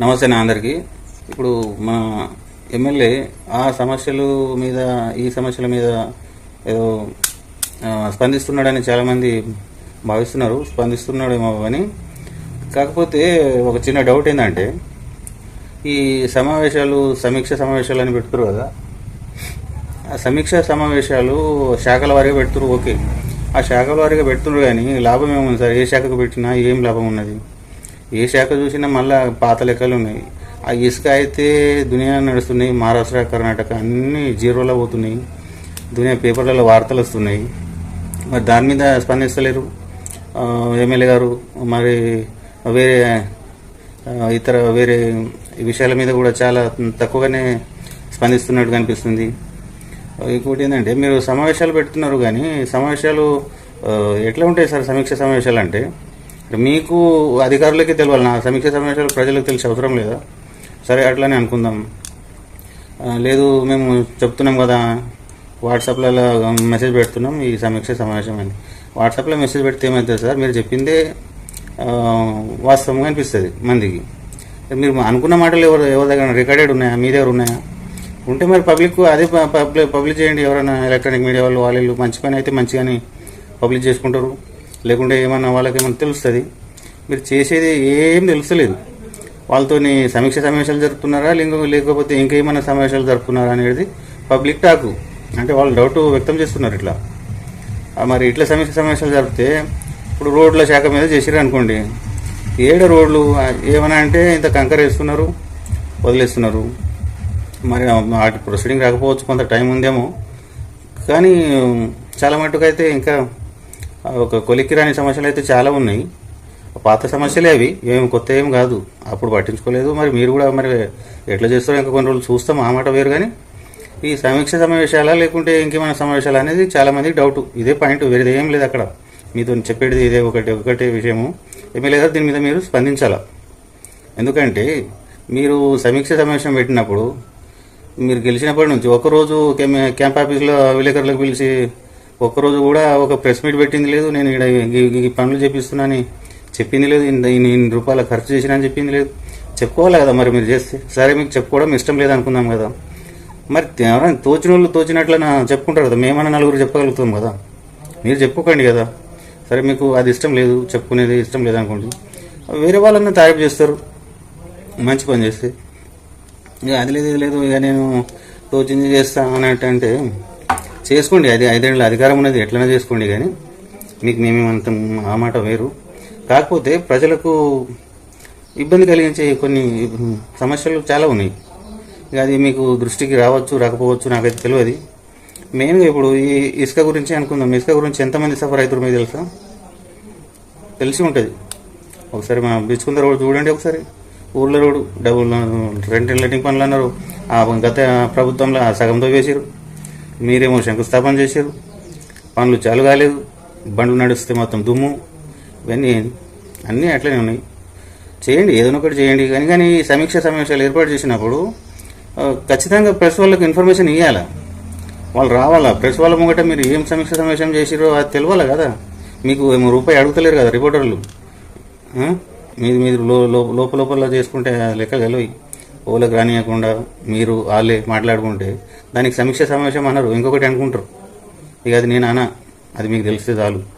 నమస్తే నా అందరికీ. ఇప్పుడు మా ఎమ్మెల్యే ఆ సమస్యలు మీద ఈ సమస్యల మీద ఏదో స్పందిస్తున్నాడని చాలామంది భావిస్తున్నారు. స్పందిస్తున్నాడేమో అని. కాకపోతే ఒక చిన్న డౌట్ ఏంటంటే ఈ సమావేశాలు సమీక్ష సమావేశాలు అని పెడుతురు కదా. ఆ సమీక్ష సమావేశాలు శాఖల వారిగా పెడుతురు ఓకే. ఆ శాఖల వారిగా పెడుతున్నారు కానీ లాభం ఏముంది సార్? ఏ శాఖకు పెట్టినా ఏం లాభం ఉన్నది? ఏ శాఖ చూసినా మళ్ళీ పాత లెక్కలు ఉన్నాయి. ఆ ఇసుక అయితే దునియా నడుస్తున్నాయి మహారాష్ట్ర కర్ణాటక అన్నీ జీరోలో పోతున్నాయి. దునియా పేపర్లలో వార్తలు వస్తున్నాయి. మరి దాని మీద స్పందిస్తలేరు. ఎమ్మెల్యే గారు మరి వేరే ఇతర వేరే విషయాల మీద కూడా చాలా తక్కువగానే స్పందిస్తున్నట్టు కనిపిస్తుంది. ఇంకోటి ఏంటంటే మీరు సమావేశాలు పెడుతున్నారు కానీ సమావేశాలు ఎట్లా ఉంటాయి సార్? సమీక్ష సమావేశాలు అంటే మీకు అధికారులకి తెలియాలి నా సమీక్ష సమావేశాలు ప్రజలకు తెలిసే అవసరం లేదా? సరే అట్లానే అనుకుందాం. లేదు మేము చెప్తున్నాం కదా వాట్సాప్లో మెసేజ్ పెడుతున్నాం ఈ సమీక్ష సమావేశం అని. వాట్సాప్లో మెసేజ్ పెడితే ఏమవుతుంది సార్? మీరు చెప్పిందే వాస్తవంగా అనిపిస్తుంది మందికి. మీరు అనుకున్న మాటలు ఎవరు ఎవరి దగ్గర రికార్డెడ్ ఉన్నాయా? మీ దగ్గర ఉన్నాయా? ఉంటే మరి పబ్లిక్ అదే పబ్లిక్ పబ్లిష్ చేయండి ఎవరైనా ఎలక్ట్రానిక్ మీడియా వాళ్ళు వాళ్ళు మంచి పని అయితే మంచిగానే పబ్లిష్ చేసుకుంటారు. లేకుంటే ఏమన్నా వాళ్ళకి ఏమన్నా తెలుస్తుంది? మీరు చేసేది ఏం తెలుస్తలేదు. వాళ్ళతోని సమీక్ష సమావేశాలు జరుపుతున్నారా? లేకపోతే ఇంకేమైనా సమావేశాలు జరుపుతున్నారా అనేది పబ్లిక్ టాకు. అంటే వాళ్ళు డౌట్ వ్యక్తం చేస్తున్నారు ఇట్లా. మరి ఇట్లా సమీక్ష సమావేశాలు జరిపితే ఇప్పుడు రోడ్ల శాఖ మీద చేసిరు అనుకోండి. ఏడు రోడ్లు? ఏమైనా ఏమన్నా అంటే ఇంత కంకర వేస్తున్నారు వదిలేస్తున్నారు. మరి వాటి ప్రొసీడింగ్ రాకపోవచ్చు కొంత టైం ఉందేమో. కానీ చాలా మట్టుకు అయితే ఇంకా ఒక కొలిక్కి రాని సమస్యలు అయితే చాలా ఉన్నాయి. పాత సమస్యలే అవి. ఏం కొత్త ఏం కాదు. అప్పుడు పట్టించుకోలేదు. మరి మీరు కూడా మరి ఎట్లా చేస్తారో ఇంకా కొన్ని రోజులు చూస్తాం. ఆ మాట వేరు కానీ ఈ సమీక్ష సమావేశాలా లేకుంటే ఇంకేమైనా సమావేశాలు అనేది చాలా మందికి డౌట్. ఇదే పాయింట్. వేరేది ఏం లేదు అక్కడ. మీతో చెప్పేది ఇదే ఒకటి ఒకటే విషయము. ఏమీ లేదా. దీని మీద మీరు స్పందించాలా. ఎందుకంటే మీరు సమీక్ష సమావేశం పెట్టినప్పుడు మీరు గెలిచినప్పటి నుంచి ఒకరోజు క్యాంప్ ఆఫీస్లో విలేకరులకు పిలిచి ఒక్కరోజు కూడా ఒక ప్రెస్ మీట్ పెట్టింది లేదు నేను ఇక్కడ ఈ- పనులు చేపిస్తున్నానని చెప్పింది లేదు ఇన్ని ఇన్ని రూపాయలు ఖర్చు చేసినా అని చెప్పింది లేదు. చెప్పుకోవాలి కదా మరి మీరు చేస్తే. సరే మీకు చెప్పుకోవడం ఇష్టం లేదు అనుకుందాం కదా. మరి ఎవరైనా తోచిన వాళ్ళు తోచినట్లు చెప్పుకుంటారు కదా మేమన్నా నలుగురు చెప్పగలుగుతాం కదా. మీరు చెప్పుకోకండి కదా. సరే మీకు అది ఇష్టం లేదు చెప్పుకునేది ఇష్టం లేదు అనుకోండి. వేరే వాళ్ళని తారీఫ్ చేస్తారు. మంచి పని చేస్తే. ఇక అది లేదు ఇది లేదు ఇక నేను తోచింది చేస్తా అని అంటే చేసుకోండి. అది ఐదేళ్ళ అధికారం ఉన్నది ఎట్లనే చేసుకోండి కానీ మీకు మేమేమంత ఆ మాట వేరు. కాకపోతే ప్రజలకు ఇబ్బంది కలిగించే కొన్ని సమస్యలు చాలా ఉన్నాయి. ఇక అది మీకు దృష్టికి రావచ్చు రాకపోవచ్చు నాకైతే తెలియదు. మెయిన్గా ఇప్పుడు ఈ ఇసుక గురించి అనుకుందాం. ఇసుక గురించి ఎంతమంది సఫర్ అవుతారు మీకు తెలుసా? తెలిసి ఉంటుంది. ఒకసారి మా బిచ్చుకుంద రోడ్ చూడండి ఒకసారి. ఊర్లో రోడ్డు డబుల్ రెంట్ లెటింగ్ పనులు అన్నారు. ఆ గత ప్రభుత్వంలో ఆ సగంతో వేసారు మీరేమో శంకుస్థాపన చేశారు. పనులు చాలు కాలేదు. బండ్లు నడిస్తే మొత్తం దుమ్ము. ఇవన్నీ అన్నీ అట్లనే ఉన్నాయి. చేయండి ఏదైనా ఒకటి చేయండి. కానీ కానీ ఈ సమీక్ష సమావేశాలు ఏర్పాటు చేసినప్పుడు ఖచ్చితంగా ప్రెస్ వాళ్ళకి ఇన్ఫర్మేషన్ ఇవ్వాలా వాళ్ళు రావాలా? ప్రెస్ వాళ్ళ ముంగట మీరు ఏం సమీక్ష సమావేశం చేసిరో అది తెలియాలి కదా? మీకు ఏమో రూపాయి అడుగుతలేరు కదా రిపోర్టర్లు. మీరు మీరు లోపల లోపల చేసుకుంటే లెక్క గెలవి ఓలకు రానియకుండా మీరు వాళ్ళే మాట్లాడుకుంటే దానికి సమీక్ష సమావేశం అన్నారు. ఇంకొకటి అనుకుంటారు. ఇక అది నేను అనా. అది మీకు తెలిస్తే చాలు.